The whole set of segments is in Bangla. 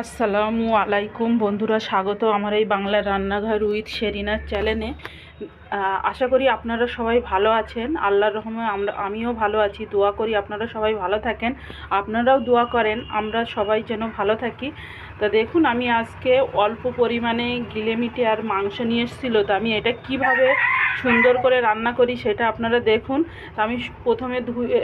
আসসালামু আলাইকুম বন্ধুরা স্বাগত আমার এই বাংলা রান্নাঘর উইথ শেরিনার চ্যানেলে। আশা করি আপনারা সবাই ভালো আছেন। আল্লাহর রহমে আমরা আমিও ভালো আছি। দোয়া করি আপনারা সবাই ভালো থাকেন। আপনারাও দোয়া করেন, আমরা সবাই যেন ভালো থাকি। তা দেখুন, আমি আজকে অল্প পরিমাণে গিলেমিটে আর মাংস নিয়ে এসেছিল। তো আমি এটা কীভাবে সুন্দর করে রান্না করি সেটা আপনারা দেখুন। আমি প্রথমে ধুয়ে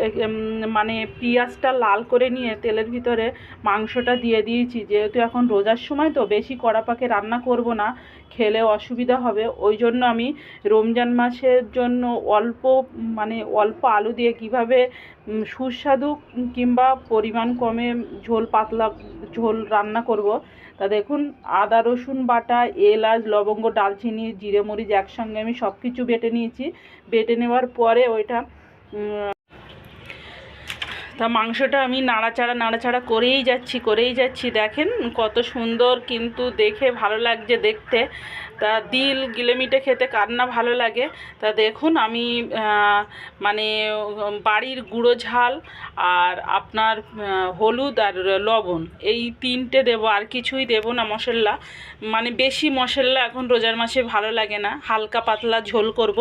মানে পেঁয়াজটা লাল করে নিয়ে তেলের ভিতরে মাংসটা দিয়ে দিয়েছি। যেহেতু এখন রোজার সময়, তো বেশি কড়া পাকে রান্না করব না। খেলে অসুবিধা হবে। ওই জন্য আমি রমজান মাসের জন্য অল্প মানে অল্প আলু দিয়ে কীভাবে সুস্বাদু কিংবা পরিমাণ কমে ঝোল পাতলা ঝোল রান্না করব, তা দেখুন, আদা, রসুন বাটা, এলাচ, লবঙ্গ, ডালচিনি, জিরে, মরিচ একসঙ্গে আমি সব কিছু বেটে নিয়েছি। বেটে নেওয়ার পরে ওইটা তা মাংসটা আমি নাড়াচাড়া নাড়াচাড়া করেই যাচ্ছি করেই যাচ্ছি। দেখেন কত সুন্দর কিন্তু দেখে ভালো লাগছে দেখতে। তা দিল, গিলেমিটে খেতে কার না ভালো লাগে। তা দেখুন আমি মানে বাড়ির গুঁড়ো ঝাল আর আপনার হলুদ আর লবণ এই তিনটে দেবো, আর কিছুই দেবো না মশলা। মানে বেশি মশলা এখন রোজার মাসে ভালো লাগে না। হালকা পাতলা ঝোল করব।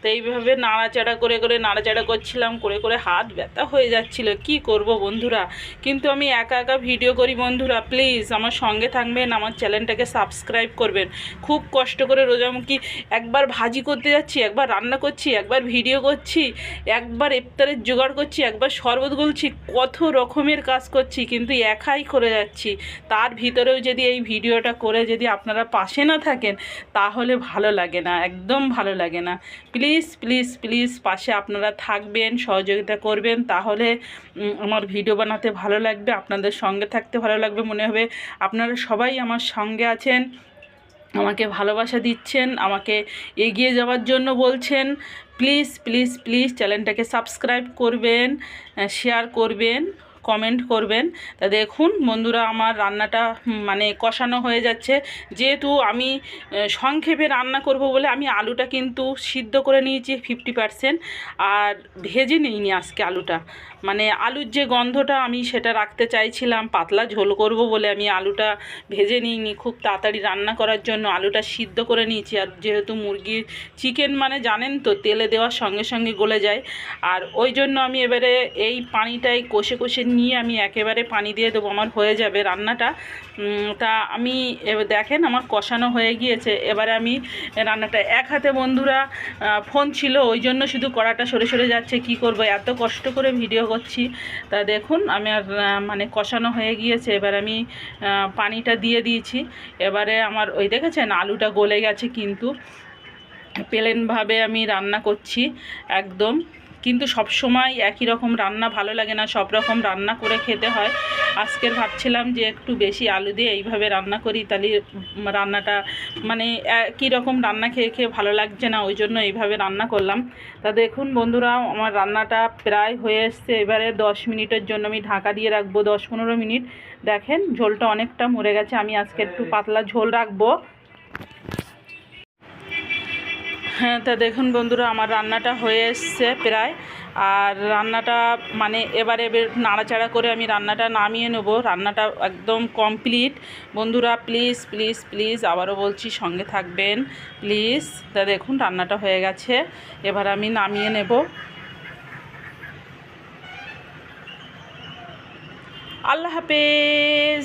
তো এইভাবে নাড়াচাড়া করে করে, নাড়াচাড়া করছিলাম, করে করে হাত ব্যথা হয়ে যাচ্ছিল কি করব বন্ধুরা? কিন্তু আমি একা একা ভিডিও করি বন্ধুরা প্লিজ আমার সঙ্গে থাকবেন, আমার চ্যানেলটাকে সাবস্ক্রাইব করবেন। খুব কষ্ট করে রোজামুখী একবার ভাজি করতে যাচ্ছি, একবার রান্না করছি, একবার ভিডিও করছি, একবার ইফতারের জোগাড় করছি, একবার শরবত গুলছি, কত রকমের কাজ করছি, কিন্তু একাই করে যাচ্ছি। তার ভিতরেও যদি এই ভিডিওটা করে যদি আপনারা পাশে না থাকেন, তাহলে ভালো লাগে না, একদম ভালো লাগে না। প্লিজ প্লিজ প্লিজ পাশে আপনারা থাকবেন, সহযোগিতা করবেন, তাহলে আমার ভিডিও বানাতে ভালো লাগবে, আপনাদের সঙ্গে থাকতে ভালো লাগবে, মনে হবে আপনারা সবাই আমার সঙ্গে আছেন, আমাকে ভালোবাসা দিচ্ছেন, আমাকে এগিয়ে যাওয়ার জন্য বলছেন। প্লিজ প্লিজ প্লিজ চ্যানেলটাকে সাবস্ক্রাইব করবেন শেয়ার করবেন। কমেন্ট করবেন। তা দেখুন বন্ধুরা, আমার রান্নাটা মানে কষানো হয়ে যাচ্ছে। যেহেতু আমি সংক্ষেপে রান্না করব বলে আমি আলুটা কিন্তু সিদ্ধ করে নিয়েছি ফিফটি পারসেন্ট আর ভেজে নিইনি আজকে আলুটা। মানে আলুর যে গন্ধটা আমি সেটা রাখতে চাইছিলাম, পাতলা ঝোল করব বলে আমি আলুটা ভেজে নিইনি খুব তাড়াতাড়ি রান্না করার জন্য। আলুটা সিদ্ধ করে নিয়েছি, আর যেহেতু মুরগির চিকেন মানে জানেন তো, তেলে দেওয়ার সঙ্গে সঙ্গে গলে যায়। আর ওই জন্য আমি এবারে এই পানিটাই কষে কষে নিয়ে আমি একেবারে পানি দিয়ে দেবো, আমার হয়ে যাবে রান্নাটা। তা আমি দেখেন আমার কষানো হয়ে গিয়েছে। এবারে আমি রান্নাটা, এক হাতে বন্ধুরা ফোন ছিল, ওই জন্য শুধু কড়াটা সরে সরে যাচ্ছে, কি করব? এত কষ্ট করে ভিডিও করছি। তা দেখুন, আমি আর মানে কষানো হয়ে গিয়েছে, এবার আমি পানিটা দিয়ে দিয়েছি। এবারে আমার, ওই দেখেছেন, আলুটা গলে গেছে কিন্তু। প্লেনভাবে আমি রান্না করছি, একদম। কিন্তু সব সময় একই রকম রান্না, ভালো লাগে না, সব রকম রান্না করে খেতে হয়। আজকের ভাবছিলাম যে একটু বেশি আলু দিয়ে এইভাবে রান্না করি, তাহলে রান্নাটা মানে একই রকম রান্না খেয়ে খেয়ে ভালো লাগছে না, ওই জন্য এইভাবে রান্না করলাম। তা দেখুন বন্ধুরা, আমার রান্নাটা প্রায় হয়ে এসছে, এবারে দশ মিনিটের জন্য আমি ঢাকা দিয়ে রাখব, দশ পনেরো মিনিট। দেখেন ঝোলটা অনেকটা মরে গেছে, আমি আজকে একটু পাতলা ঝোল রাখব। হ্যাঁ তা দেখুন বন্ধুরা, আমার রান্নাটা হয়ে এসছে প্রায়। আর রান্নাটা মানে এবারে নাড়াচাড়া করে আমি রান্নাটা নামিয়ে নেব। রান্নাটা একদম কমপ্লিট। বন্ধুরা, প্লিজ প্লিজ প্লিজ, আবারও বলছি, সঙ্গে থাকবেন। প্লিজ, তা দেখুন, রান্নাটা হয়ে গেছে। এবার আমি নামিয়ে নেব। আল্লাহ হাফেজ।